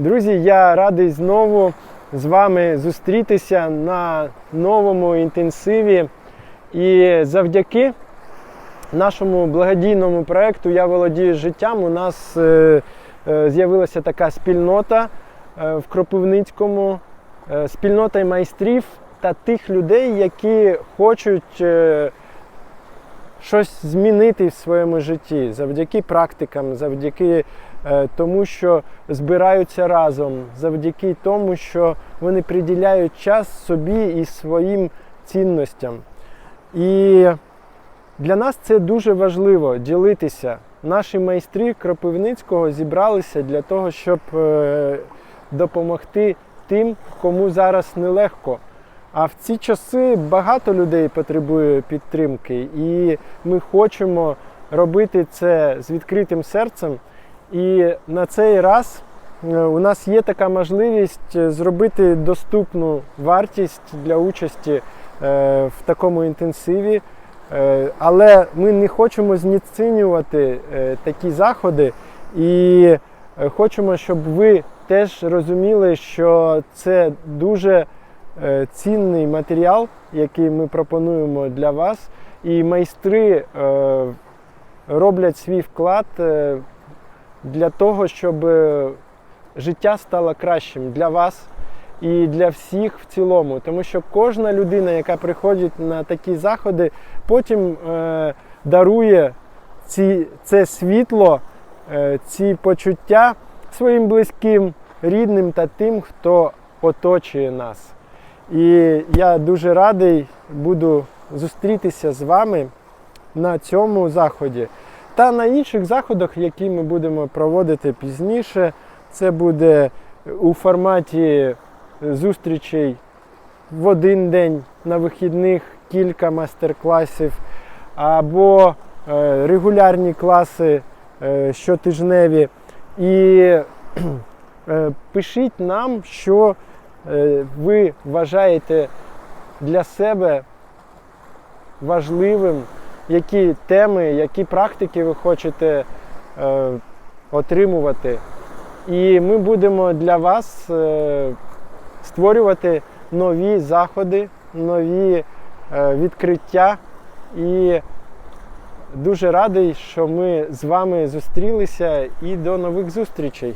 Друзі, я радий знову з вами зустрітися на новому інтенсиві. І завдяки нашому благодійному проєкту Я володію життям. У нас е, е, з'явилася така спільнота е, в Кропивницькому, спільнота майстрів та тих людей, які хочуть щось змінити в своєму житті завдяки практикам, завдяки е, тому, що збираються разом, завдяки тому, що вони приділяють час собі і своїм цінностям. І для нас це дуже важливо ділитися. Наші майстри Кропивницького зібралися для того, щоб е, допомогти тим, кому зараз нелегко. А в ці часи багато людей потребує підтримки, і ми хочемо робити це з відкритим серцем. І на цей раз е, у нас є така можливість е, зробити доступну вартість для участі е, в такому інтенсиві. Але ми не хочемо знецінювати такі заходи і хочемо, щоб ви теж розуміли, що це дуже цінний матеріал, який ми пропонуємо для вас. І майстри е, роблять свій вклад е, для того, щоб е, життя стало кращим для вас і для всіх в цілому. Тому що кожна людина, яка приходить на такі заходи, потім е, дарує ці, це світло, е, ці почуття своїм близьким, рідним та тим, хто оточує нас. І я дуже радий буду зустрітися з вами на цьому заході та на інших заходах, які ми будемо проводити пізніше. Це буде у форматі зустрічей в один день на вихідних кілька майстер-класів, або е, регулярні класи е, щотижневі. І е, пишіть нам, що ви вважаєте для себе важливим, які теми, які практики ви хочете е, отримувати. І ми будемо для вас е, створювати нові заходи, нові е, відкриття. І дуже радий, що ми з вами зустрілися і до нових зустрічей.